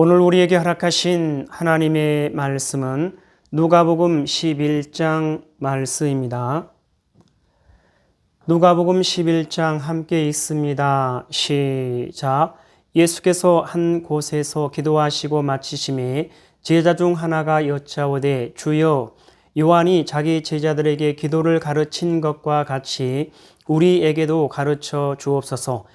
오늘 우리에게 허락하신 하나님의 말씀은 누가복음 11장 말씀입니다. 누가복음 11장 함께 있습니다. 시작. 예수께서 한 곳에서 기도하시고 마치심에 제자 중 하나가 여짜오되 주여 요한이 자기 제자들에게 기도를 가르친 것과 같이 우리에게도 가르쳐 주옵소서.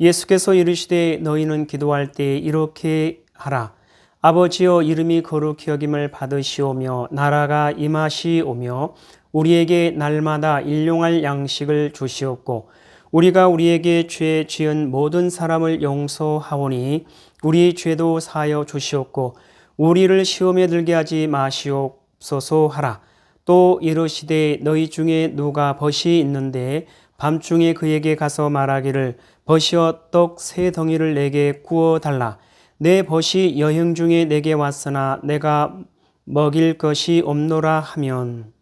예수께서 이르시되 너희는 기도할 때 이렇게 하라. 아버지여 이름이 거룩히 여김을 받으시오며 나라가 임하시오며 우리에게 날마다 일용할 양식을 주시옵고 우리가 우리에게 죄 지은 모든 사람을 용서하오니 우리 죄도 사여 주시옵고 우리를 시험에 들게 하지 마시옵소서 하라. 또 이르시되 너희 중에 누가 벗이 있는데 밤중에 그에게 가서 말하기를 벗이어 떡세 덩이를 내게 구워 달라. 내 벗이 여행 중에 내게 왔으나 내가 먹일 것이 없노라 하면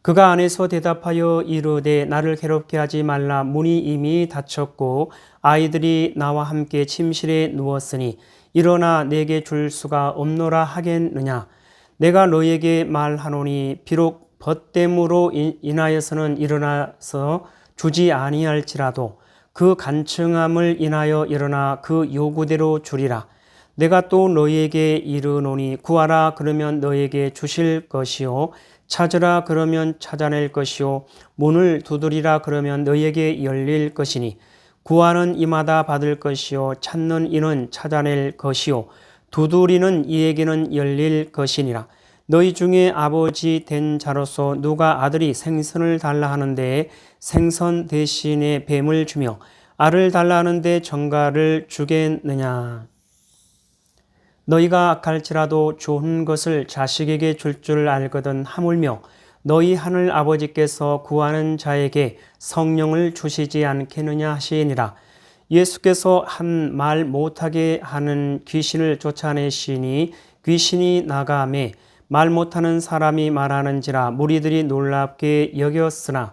그가 안에서 대답하여 이르되 나를 괴롭게 하지 말라. 문이 이미 닫혔고 아이들이 나와 함께 침실에 누웠으니 일어나 내게 줄 수가 없노라 하겠느냐? 내가 너에게 말하노니 비록 벗됨으로 인하여서는 일어나서 주지 아니할지라도 그 간청함을 인하여 일어나 그 요구대로 주리라. 내가 또 너희에게 이르노니 구하라 그러면 너희에게 주실 것이요 찾으라 그러면 찾아낼 것이요 문을 두드리라 그러면 너희에게 열릴 것이니 구하는 이마다 받을 것이요 찾는 이는 찾아낼 것이요 두드리는 이에게는 열릴 것이니라 너희 중에 아버지 된 자로서 누가 아들이 생선을 달라 하는데 생선 대신에 뱀을 주며 알을 달라 하는데 정가를 주겠느냐 너희가 악할지라도 좋은 것을 자식에게 줄 줄 알거든 하물며 너희 하늘 아버지께서 구하는 자에게 성령을 주시지 않겠느냐 하시니라. 예수께서 한 말 못하게 하는 귀신을 쫓아내시니 귀신이 나가매 말 못하는 사람이 말하는지라 무리들이 놀랍게 여겼으나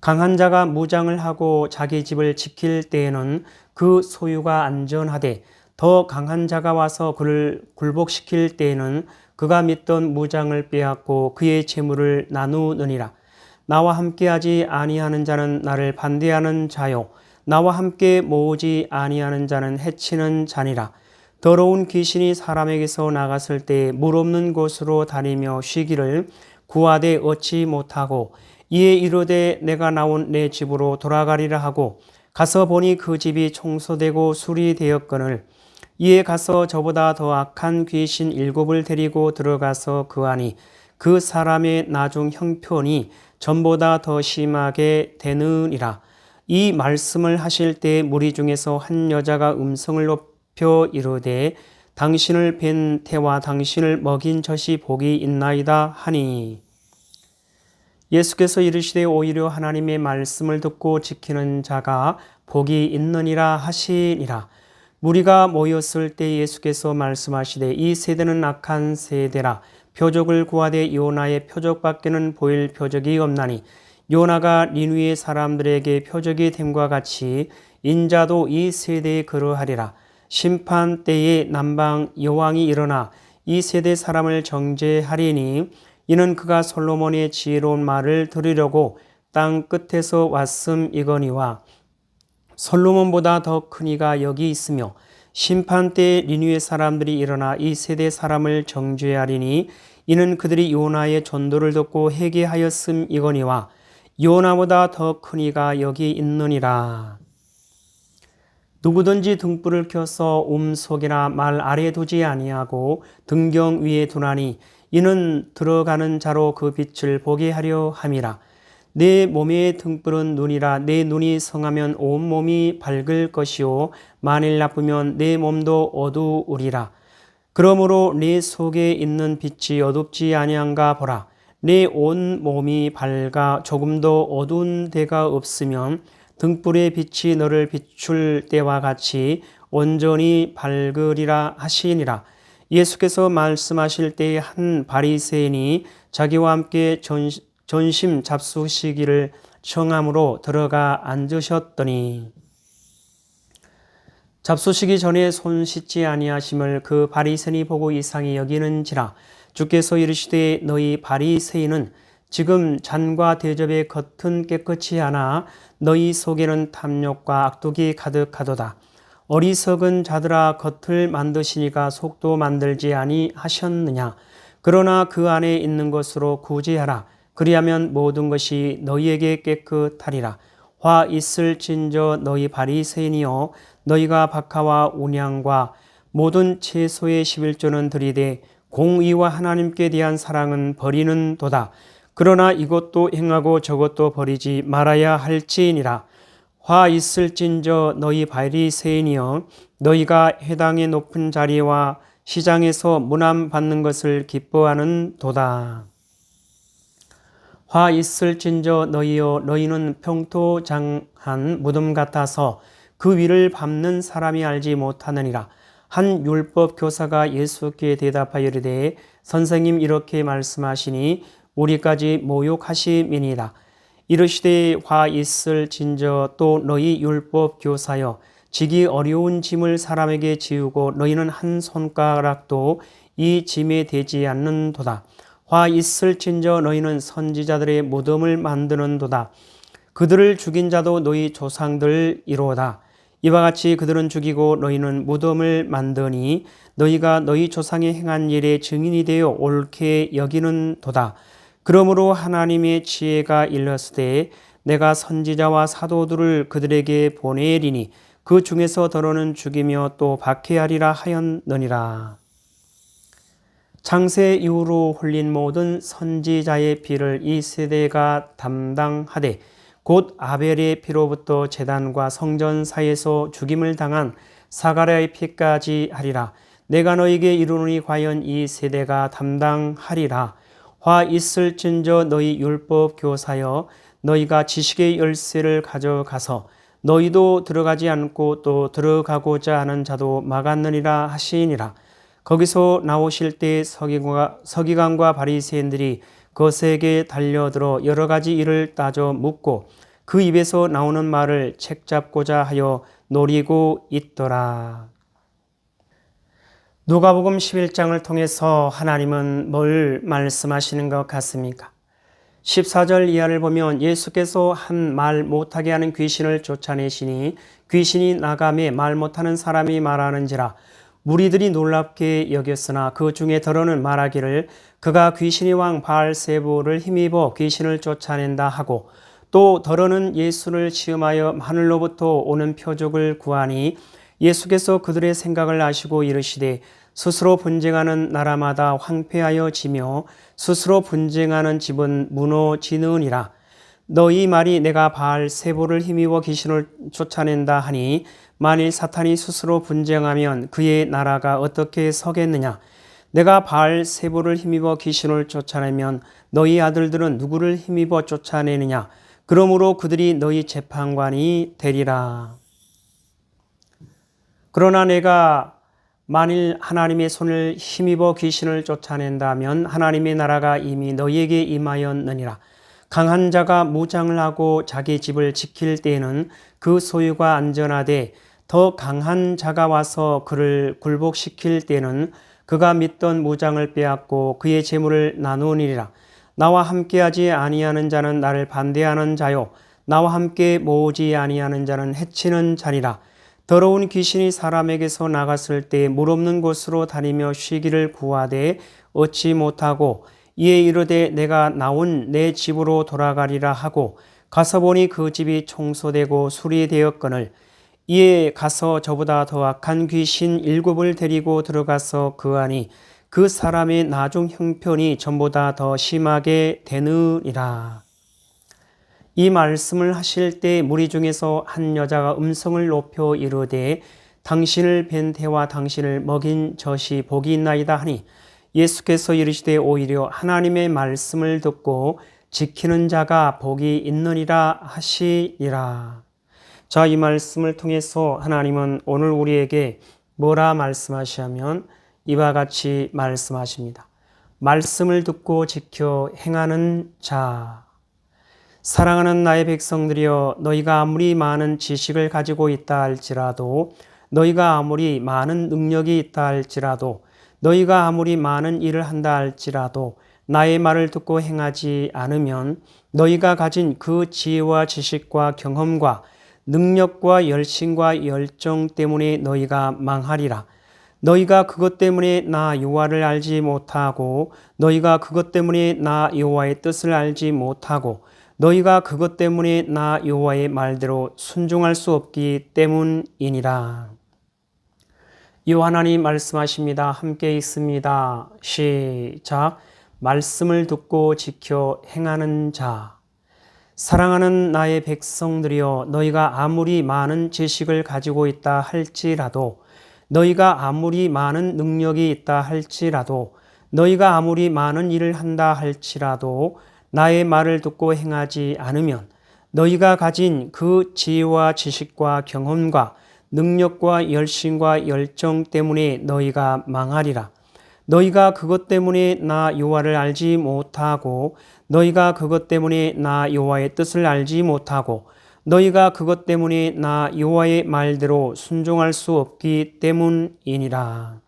강한 자가 무장을 하고 자기 집을 지킬 때에는 그 소유가 안전하되 더 강한 자가 와서 그를 굴복시킬 때에는 그가 믿던 무장을 빼앗고 그의 재물을 나누느니라. 나와 함께하지 아니하는 자는 나를 반대하는 자요 나와 함께 모으지 아니하는 자는 해치는 자니라. 더러운 귀신이 사람에게서 나갔을 때 물 없는 곳으로 다니며 쉬기를 구하되 얻지 못하고 이에 이르되 내가 나온 내 집으로 돌아가리라 하고 가서 보니 그 집이 청소되고 수리되었거늘 이에 가서 저보다 더 악한 귀신 일곱을 데리고 들어가서 그 안이 그 사람의 나중 형편이 전보다 더 심하게 되느니라. 이 말씀을 하실 때 무리 중에서 한 여자가 음성을 높여 이르되 당신을 뵌 태와 당신을 먹인 젖이 복이 있나이다 하니 예수께서 이르시되 오히려 하나님의 말씀을 듣고 지키는 자가 복이 있느니라 하시니라. 무리가 모였을 때 예수께서 말씀하시되 이 세대는 악한 세대라 표적을 구하되 요나의 표적밖에는 보일 표적이 없나니 요나가 니누의 사람들에게 표적이 됨과 같이 인자도 이 세대에 그러하리라 심판 때에 남방 여왕이 일어나 이 세대 사람을 정죄하리니 이는 그가 솔로몬의 지혜로운 말을 들으려고 땅 끝에서 왔음 이거니와 솔로몬보다 더 큰 이가 여기 있으며 심판 때 리누의 사람들이 일어나 이 세대 사람을 정죄하리니 이는 그들이 요나의 전도를 듣고 회개하였음 이거니와 요나보다 더 큰 이가 여기 있느니라. 누구든지 등불을 켜서 움 속이나 말 아래 두지 아니하고 등경 위에 두나니 이는 들어가는 자로 그 빛을 보게 하려 함이라. 내 몸의 등불은 눈이라. 내 눈이 성하면 온 몸이 밝을 것이요. 만일 나쁘면 내 몸도 어두우리라. 그러므로 내 속에 있는 빛이 어둡지 아니한가 보라. 내온 몸이 밝아 조금도 어두운 데가 없으면 등불의 빛이 너를 비출 때와 같이 온전히 밝으리라 하시니라 예수께서 말씀하실 때에 한 바리새인이 자기와 함께 전 전심 잡수시기를 청함으로 들어가 앉으셨더니 잡수시기 전에 손 씻지 아니하심을 그 바리새인이 보고 이상히 여기는지라 주께서 이르시되 너희 바리새인은 지금 잔과 대접의 겉은 깨끗이 하나 너희 속에는 탐욕과 악독이 가득하도다. 어리석은 자들아 겉을 만드시니까 속도 만들지 아니하셨느냐. 그러나 그 안에 있는 것으로 구제하라. 그리하면 모든 것이 너희에게 깨끗하리라. 화 있을진저 너희 바리새인이여 너희가 박하와 운양과 모든 채소의 11조는 들이되 공의와 하나님께 대한 사랑은 버리는 도다. 그러나 이것도 행하고 저것도 버리지 말아야 할지니라. 화 있을진저 너희 바리새인이여 너희가 해당의 높은 자리와 시장에서 문안 받는 것을 기뻐하는 도다. 화 있을진저 너희여 너희는 평토장한 무덤 같아서 그 위를 밟는 사람이 알지 못하느니라. 한 율법 교사가 예수께 대답하여 이르되 선생님 이렇게 말씀하시니 우리까지 모욕하심이니라. 이르시되 화 있을 진저 또 너희 율법 교사여 지기 어려운 짐을 사람에게 지우고 너희는 한 손가락도 이 짐에 대지 않는도다. 화 있을 진저 너희는 선지자들의 무덤을 만드는도다. 그들을 죽인 자도 너희 조상들이로다. 이와 같이 그들은 죽이고 너희는 무덤을 만드니 너희가 너희 조상이 행한 일의 증인이 되어 옳게 여기는 도다. 그러므로 하나님의 지혜가 일렀으되 내가 선지자와 사도들을 그들에게 보내리니 그 중에서 더러는 죽이며 또 박해하리라 하였느니라. 창세 이후로 흘린 모든 선지자의 피를 이 세대가 담당하되 곧 아벨의 피로부터 재단과 성전 사이에서 죽임을 당한 사가랴의 피까지 하리라. 내가 너에게 이르노니 과연 이 세대가 담당하리라. 화 있을진저 너희 율법 교사여 너희가 지식의 열쇠를 가져가서 너희도 들어가지 않고 또 들어가고자 하는 자도 막았느니라 하시니라. 거기서 나오실 때 서기관과, 바리새인들이 거세게 달려들어 여러 가지 일을 따져 묻고 그 입에서 나오는 말을 책잡고자 하여 노리고 있더라. 누가복음 11장을 통해서 하나님은 뭘 말씀하시는 것 같습니까? 14절 이하를 보면 예수께서 한 말 못하게 하는 귀신을 쫓아내시니 귀신이 나감에 말 못하는 사람이 말하는지라 무리들이 놀랍게 여겼으나 그 중에 더러는 말하기를 그가 귀신의 왕 바알세부를 힘입어 귀신을 쫓아낸다 하고 또 더러는 예수를 시험하여 하늘로부터 오는 표적을 구하니 예수께서 그들의 생각을 아시고 이르시되 스스로 분쟁하는 나라마다 황폐하여 지며 스스로 분쟁하는 집은 무너지느니라. 너희 말이 내가 바알 세보를 힘입어 귀신을 쫓아낸다 하니 만일 사탄이 스스로 분쟁하면 그의 나라가 어떻게 서겠느냐? 내가 바알 세보를 힘입어 귀신을 쫓아내면 너희 아들들은 누구를 힘입어 쫓아내느냐? 그러므로 그들이 너희 재판관이 되리라. 그러나 내가 만일 하나님의 손을 힘입어 귀신을 쫓아낸다면 하나님의 나라가 이미 너희에게 임하였느니라. 강한 자가 무장을 하고 자기 집을 지킬 때에는 그 소유가 안전하되 더 강한 자가 와서 그를 굴복시킬 때는 그가 믿던 무장을 빼앗고 그의 재물을 나누니라. 나와 함께하지 아니하는 자는 나를 반대하는 자요 나와 함께 모으지 아니하는 자는 해치는 자니라. 더러운 귀신이 사람에게서 나갔을 때 물 없는 곳으로 다니며 쉬기를 구하되 얻지 못하고 이에 이르되 내가 나온 내 집으로 돌아가리라 하고 가서 보니 그 집이 청소되고 수리되었거늘 이에 가서 저보다 더 악한 귀신 일곱을 데리고 들어가서 그 안이 그 사람의 나중 형편이 전보다 더 심하게 되느니라. 이 말씀을 하실 때 무리 중에서 한 여자가 음성을 높여 이르되 당신을 뵌 태와 당신을 먹인 젖이 복이 있나이다 하니 예수께서 이르시되 오히려 하나님의 말씀을 듣고 지키는 자가 복이 있느니라 하시니라. 자, 이 말씀을 통해서 하나님은 오늘 우리에게 뭐라 말씀하시냐면 이와 같이 말씀하십니다. 말씀을 듣고 지켜 행하는 자. 사랑하는 나의 백성들이여 너희가 아무리 많은 지식을 가지고 있다 할지라도 너희가 아무리 많은 능력이 있다 할지라도 너희가 아무리 많은 일을 한다 할지라도 나의 말을 듣고 행하지 않으면 너희가 가진 그 지혜와 지식과 경험과 능력과 열심과 열정 때문에 너희가 망하리라. 너희가 그것 때문에 나 여호와를 알지 못하고 너희가 그것 때문에 나 여호와의 뜻을 알지 못하고 너희가 그것 때문에 나 여호와의 말대로 순종할 수 없기 때문이니라. 요 하나님 말씀하십니다. 함께 있습니다. 시작. 말씀을 듣고 지켜 행하는 자. 사랑하는 나의 백성들이여 너희가 아무리 많은 지식을 가지고 있다 할지라도 너희가 아무리 많은 능력이 있다 할지라도 너희가 아무리 많은 일을 한다 할지라도 나의 말을 듣고 행하지 않으면 너희가 가진 그 지혜와 지식과 경험과 능력과 열심과 열정 때문에 너희가 망하리라. 너희가 그것 때문에 나 여호와를 알지 못하고 너희가 그것 때문에 나 여호와의 뜻을 알지 못하고 너희가 그것 때문에 나 여호와의 말대로 순종할 수 없기 때문이니라.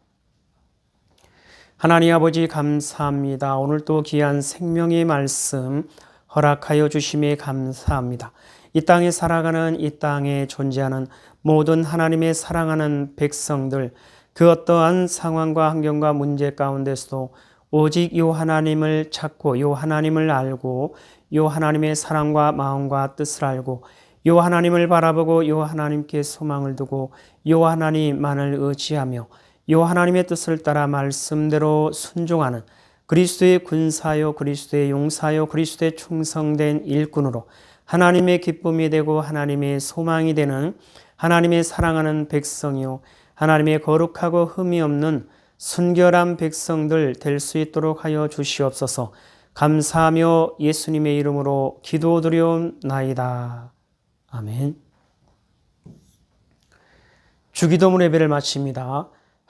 하나님 아버지 감사합니다. 오늘 또 귀한 생명의 말씀 허락하여 주심에 감사합니다. 이 땅에 살아가는 이 땅에 존재하는 모든 하나님의 사랑하는 백성들 그 어떠한 상황과 환경과 문제 가운데서도 오직 요 하나님을 찾고 요 하나님을 알고 요 하나님의 사랑과 마음과 뜻을 알고 요 하나님을 바라보고 요 하나님께 소망을 두고 요 하나님만을 의지하며 요 하나님의 뜻을 따라 말씀대로 순종하는 그리스도의 군사요 그리스도의 용사요 그리스도의 충성된 일꾼으로 하나님의 기쁨이 되고 하나님의 소망이 되는 하나님의 사랑하는 백성이요 하나님의 거룩하고 흠이 없는 순결한 백성들 될 수 있도록 하여 주시옵소서. 감사하며 예수님의 이름으로 기도드려옵나이다. 아멘. 주기도문 예배를 마칩니다.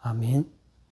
아멘.